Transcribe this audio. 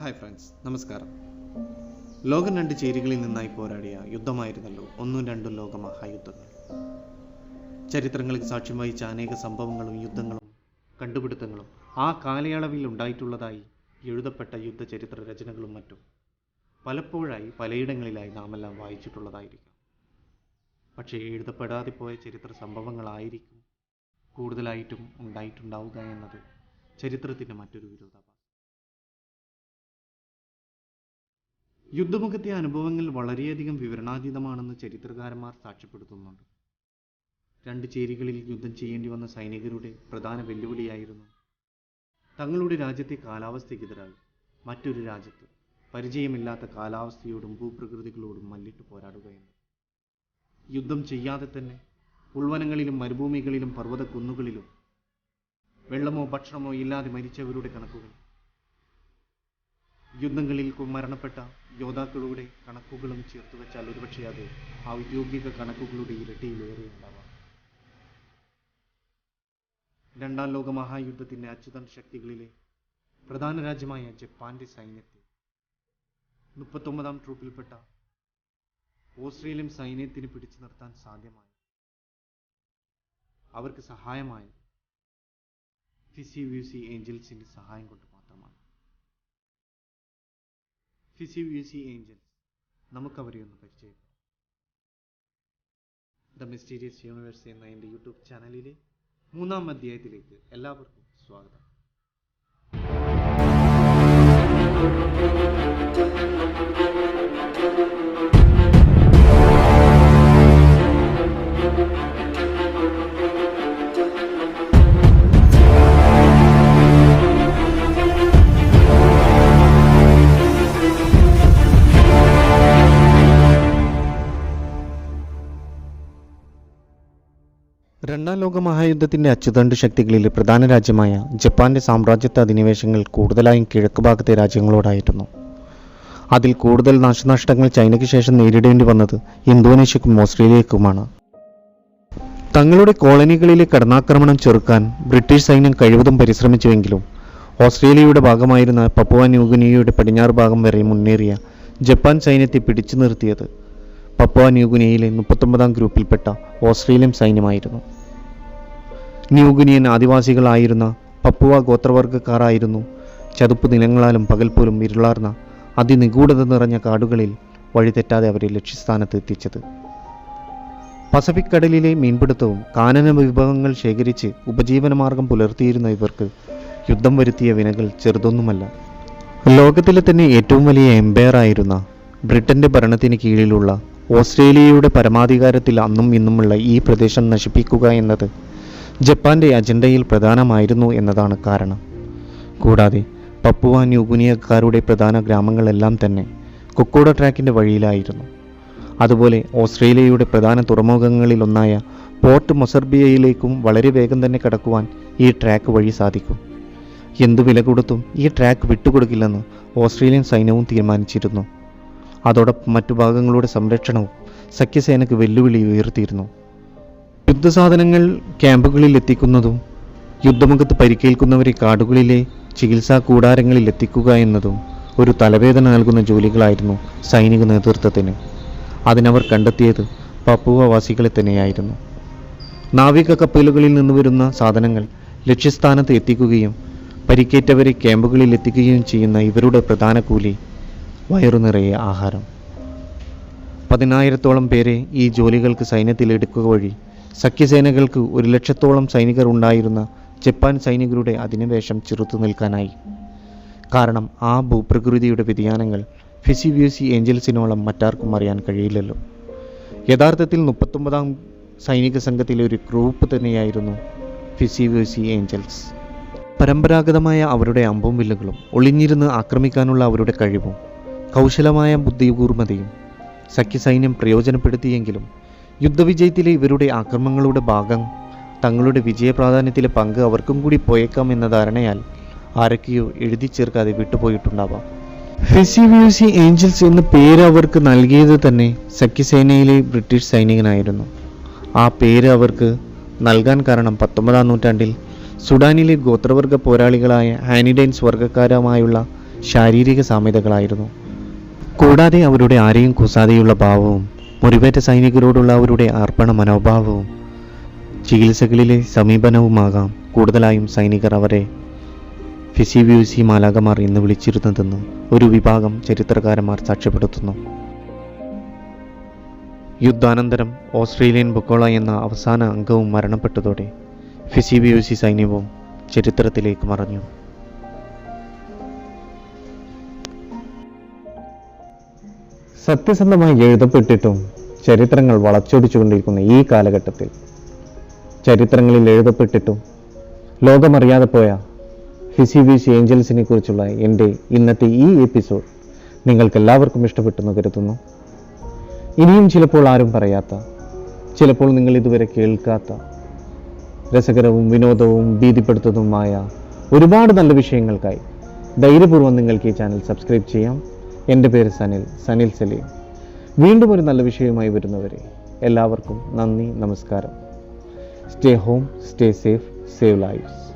Hi friends നമസ്കാരം. ലോകം രണ്ട് ചേരികളിൽ നിന്നായി പോരാടിയ യുദ്ധമായിരുന്നല്ലോ ഒന്നും രണ്ടും ലോക മഹായുദ്ധങ്ങൾ. ചരിത്രങ്ങൾക്ക് സാക്ഷ്യം വഹിച്ച അനേക സംഭവങ്ങളും യുദ്ധങ്ങളും കണ്ടുപിടുത്തങ്ങളും ആ കാലയളവിൽ ഉണ്ടായിട്ടുള്ളതായി എഴുതപ്പെട്ട യുദ്ധ ചരിത്ര രചനകളും മറ്റും പലപ്പോഴായി പലയിടങ്ങളിലായി നാമെല്ലാം വായിച്ചിട്ടുള്ളതായിരിക്കും. പക്ഷേ എഴുതപ്പെടാതെ പോയ ചരിത്ര സംഭവങ്ങളായിരിക്കും കൂടുതലായിട്ടും ഉണ്ടായിട്ടുണ്ടാവുക എന്നത് ചരിത്രത്തിന്റെ മറ്റൊരു വിരോധാഭാസം യുദ്ധമുഖത്തെ അനുഭവങ്ങൾ വളരെയധികം വിവരണാതീതമാണെന്ന് ചരിത്രകാരന്മാർ സാക്ഷ്യപ്പെടുത്തുന്നുണ്ട്. രണ്ട് ചേരികളിൽ യുദ്ധം ചെയ്യേണ്ടി വന്ന സൈനികരുടെ പ്രധാന വെല്ലുവിളിയായിരുന്നു തങ്ങളുടെ രാജ്യത്തെ കാലാവസ്ഥയ്ക്കെതിരായി മറ്റൊരു രാജ്യത്ത് പരിചയമില്ലാത്ത കാലാവസ്ഥയോടും ഭൂപ്രകൃതികളോടും മല്ലിട്ട് പോരാടുക എന്നത്. യുദ്ധം ചെയ്യാതെ തന്നെ ഉൾവനങ്ങളിലും മരുഭൂമികളിലും പർവത കുന്നുകളിലും വെള്ളമോ ഭക്ഷണമോ ഇല്ലാതെ മരിച്ചവരുടെ കണക്കുകൾ യുദ്ധങ്ങളിൽ മരണപ്പെട്ട യോദ്ധാക്കളുടെ കണക്കുകളും ചേർത്ത് വെച്ചാൽ ഒരുപക്ഷെ അത് ഔദ്യോഗിക കണക്കുകളുടെ ഇരട്ടിയിലേറെ ഉണ്ടാവാം. രണ്ടാം ലോക മഹായുദ്ധത്തിന്റെ അച്യുതൻ ശക്തികളിലെ പ്രധാന രാജ്യമായ ജപ്പാന്റെ സൈന്യത്തെ മുപ്പത്തൊമ്പതാം ട്രൂപ്പിൽപ്പെട്ട ഓസ്ട്രേലിയൻ സൈന്യത്തിന് പിടിച്ചു നിർത്താൻ സാധ്യമായി അവർക്ക് സഹായമായി ഫിസി വ്യൂസി ഏഞ്ചൽസിന്റെ സഹായം കൊണ്ട് ഫിസി സി ഏഞ്ചൽസ് നമുക്കവരെ ഒന്ന് പരിചയപ്പെടാം ദ മിസ്റ്റീരിയസ് യൂണിവേഴ്സ് എന്ന എന്റെ യൂട്യൂബ് ചാനലിലെ മൂന്നാം അധ്യായത്തിലേക്ക് എല്ലാവർക്കും സ്വാഗതം. രണ്ടാം ലോക മഹായുദ്ധത്തിന്റെ അച്ചുതണ്ട് ശക്തികളിലെ പ്രധാന രാജ്യമായ ജപ്പാന്റെ സാമ്രാജ്യത്വ അധിനിവേശങ്ങൾ കൂടുതലായും കിഴക്ക് ഭാഗത്തെ രാജ്യങ്ങളോടായിരുന്നു. അതിൽ കൂടുതൽ നാശനഷ്ടങ്ങൾ ചൈനയ്ക്ക് ശേഷം നേരിടേണ്ടി വന്നത് ഇന്തോനേഷ്യക്കും ഓസ്ട്രേലിയക്കുമാണ്. തങ്ങളുടെ കോളനികളിലെ കടന്നാക്രമണം ചെറുക്കാൻ ബ്രിട്ടീഷ് സൈന്യം കഴിവതും പരിശ്രമിച്ചുവെങ്കിലും ഓസ്ട്രേലിയയുടെ ഭാഗമായിരുന്ന പപ്പുവ ന്യൂഗുനിയയുടെ പടിഞ്ഞാറ് ഭാഗം വരെ മുന്നേറിയ ജപ്പാൻ സൈന്യത്തെ പിടിച്ചു നിർത്തിയത് പപ്പുവ ന്യൂഗുനിയയിലെ മുപ്പത്തൊമ്പതാം ഗ്രൂപ്പിൽപ്പെട്ട ഓസ്ട്രേലിയൻ സൈന്യമായിരുന്നു. ന്യൂഗിനിയൻ ആദിവാസികളായിരുന്ന പപ്പുവ ഗോത്രവർഗക്കാരായിരുന്നു ചതുപ്പ് നിലങ്ങളാലും പകൽ പോലും ഇരുളാർന്ന അതിനിഗൂഢത നിറഞ്ഞ കാടുകളിൽ വഴിതെറ്റാതെ അവരെ ലക്ഷ്യസ്ഥാനത്ത് എത്തിച്ചത്. പസഫിക് കടലിലെ മീൻപിടുത്തവും കാനന വിഭവങ്ങൾ ശേഖരിച്ച് ഉപജീവനമാർഗം പുലർത്തിയിരുന്ന ഇവർക്ക് യുദ്ധം വരുത്തിയ വിനകൾ ചെറുതൊന്നുമല്ല. ലോകത്തിലെ തന്നെ ഏറ്റവും വലിയ എംപയർ ആയിരുന്ന ബ്രിട്ടന്റെ ഭരണത്തിന് കീഴിലുള്ള ഓസ്ട്രേലിയയുടെ പരമാധികാരത്തിൽ അന്നും ഇന്നുമുള്ള ഈ പ്രദേശം നശിപ്പിക്കുക എന്നത് ജപ്പാന്റെ അജണ്ടയിൽ പ്രധാനമായിരുന്നു എന്നതാണ് കാരണം. കൂടാതെ പപ്പുവ ന്യൂഗുനിയക്കാരുടെ പ്രധാന ഗ്രാമങ്ങളെല്ലാം തന്നെ കൊക്കോഡ ട്രാക്കിന്റെ വഴിയിലായിരുന്നു. അതുപോലെ ഓസ്ട്രേലിയയുടെ പ്രധാന തുറമുഖങ്ങളിലൊന്നായ പോർട്ട് മൊസർബിയയിലേക്കും വളരെ വേഗം തന്നെ കടക്കുവാൻ ഈ ട്രാക്ക് വഴി സാധിക്കും. എന്തു വില കൊടുത്തും ഈ ട്രാക്ക് വിട്ടുകൊടുക്കില്ലെന്ന് ഓസ്ട്രേലിയൻ സൈന്യവും തീരുമാനിച്ചിരുന്നു. അതോടൊപ്പം മറ്റു ഭാഗങ്ങളുടെ സംരക്ഷണവും സഖ്യസേനയ്ക്ക് വെല്ലുവിളി ഉയർത്തിയിരുന്നു. യുദ്ധസാധനങ്ങൾ ക്യാമ്പുകളിൽ എത്തിക്കുന്നതും യുദ്ധമുഖത്ത് പരിക്കേൽക്കുന്നവരെ കാടുകളിലെ ചികിത്സാ കൂടാരങ്ങളിൽ എത്തിക്കുക എന്നതും ഒരു തലവേദന നൽകുന്ന ജോലികളായിരുന്നു സൈനിക നേതൃത്വത്തിന്. അതിനവർ കണ്ടെത്തിയത് പപ്പുവവാസികളെ തന്നെയായിരുന്നു. നാവിക കപ്പലുകളിൽ നിന്ന് വരുന്ന സാധനങ്ങൾ ലക്ഷ്യസ്ഥാനത്ത് എത്തിക്കുകയും പരിക്കേറ്റവരെ ക്യാമ്പുകളിൽ എത്തിക്കുകയും ചെയ്യുന്ന ഇവരുടെ പ്രധാന കൂലി വയറുനിറയെ ആഹാരം. പതിനായിരത്തോളം പേരെ ഈ ജോലികൾക്ക് സൈന്യത്തിൽ എടുക്കുക വഴി സഖ്യസേനകൾക്ക് ഒരു ലക്ഷത്തോളം സൈനികർ ഉണ്ടായിരുന്ന ജപ്പാൻ സൈനികരുടെ അധിനിവേശം ചെറുത്തു നിൽക്കാനായി. കാരണം ആ ഭൂപ്രകൃതിയുടെ വ്യതിയാനങ്ങൾ ഫിസിവ്യൂസി ഏഞ്ചൽസിനോളം മറ്റാർക്കും അറിയാൻ കഴിയില്ലല്ലോ. യഥാർത്ഥത്തിൽ മുപ്പത്തൊമ്പതാം സൈനിക സംഘത്തിലെ ഒരു ഗ്രൂപ്പ് തന്നെയായിരുന്നു ഫിസിവ്യൂസി ഏഞ്ചൽസ്. പരമ്പരാഗതമായ അവരുടെ അമ്പും വില്ലുകളും ഒളിഞ്ഞിരുന്ന് ആക്രമിക്കാനുള്ള അവരുടെ കഴിവും കൗശലമായ ബുദ്ധികൂർമ്മതയും സഖ്യസൈന്യം പ്രയോജനപ്പെടുത്തിയെങ്കിലും യുദ്ധവിജയത്തിലെ ഇവരുടെ ആക്രമണങ്ങളുടെ ഭാഗം തങ്ങളുടെ വിജയപ്രാധാന്യത്തിലെ പങ്ക് അവർക്കും കൂടി പോയേക്കാം എന്ന ധാരണയാൽ ആരൊക്കെയോ എഴുതി ചേർക്കാതെ വിട്ടുപോയിട്ടുണ്ടാവാം. ഫെസിവ്യൂസി ഏഞ്ചൽസ് എന്ന പേര് അവർക്ക് നൽകിയത് തന്നെ സഖ്യസേനയിലെ ബ്രിട്ടീഷ് സൈനികനായിരുന്നു. ആ പേര് അവർക്ക് നൽകാൻ കാരണം പത്തൊമ്പതാം നൂറ്റാണ്ടിൽ സുഡാനിലെ ഗോത്രവർഗ പോരാളികളായ ഹാനിഡൈൻസ് വർഗക്കാരുമായുള്ള ശാരീരിക സാമ്യതകളായിരുന്നു. കൂടാതെ അവരുടെ ആരെയും കുസാതെയുള്ള ഭാവവും മുറിവേറ്റ സൈനികരോടുള്ള അവരുടെ അർപ്പണ മനോഭാവവും ചികിത്സകളിലെ സമീപനവുമാകാം കൂടുതലായും സൈനികർ അവരെ ഫിസിബ്യൂസി മാലാകമാർ എന്ന് വിളിച്ചിരുന്നതെന്ന് ഒരു വിഭാഗം ചരിത്രകാരന്മാർ സാക്ഷ്യപ്പെടുത്തുന്നു. യുദ്ധാനന്തരം ഓസ്ട്രേലിയൻ ബൊക്കോള എന്ന അവസാന അംഗവും മരണപ്പെട്ടതോടെ ഫിസിബ്യൂസി സൈന്യവും ചരിത്രത്തിലേക്ക് മറഞ്ഞു. സത്യസന്ധമായി എഴുതപ്പെട്ടിട്ടും ചരിത്രങ്ങൾ വളച്ചൊടിച്ചുകൊണ്ടിരിക്കുന്ന ഈ കാലഘട്ടത്തിൽ ചരിത്രങ്ങളിൽ എഴുതപ്പെട്ടിട്ടും ലോകമറിയാതെ പോയ ഫിസിബിസി ഏഞ്ചൽസിനെ കുറിച്ചുള്ള എന്റെ ഇന്നത്തെ ഈ എപ്പിസോഡ് നിങ്ങൾക്ക് എല്ലാവർക്കും ഇഷ്ടപ്പെട്ടെന്ന് കരുതുന്നു. ഇനിയും ചിലപ്പോൾ ആരും പറയാത്ത ചിലപ്പോൾ നിങ്ങൾ ഇതുവരെ കേൾക്കാത്ത രസകരവും വിനോദവും ഭീതിപ്പെടുത്തുന്നതുമായ ഒരുപാട് നല്ല വിഷയങ്ങൾക്കായി ധൈര്യപൂർവം നിങ്ങൾക്ക് ഈ ചാനൽ സബ്സ്ക്രൈബ് ചെയ്യാം. എന്റെ പേര് സനിൽ സനിൽ സലീം. വീണ്ടും ഒരു നല്ല വിഷയവുമായി വരുന്നവരെ എല്ലാവർക്കും നന്ദി നമസ്കാരം. Stay home stay safe save lives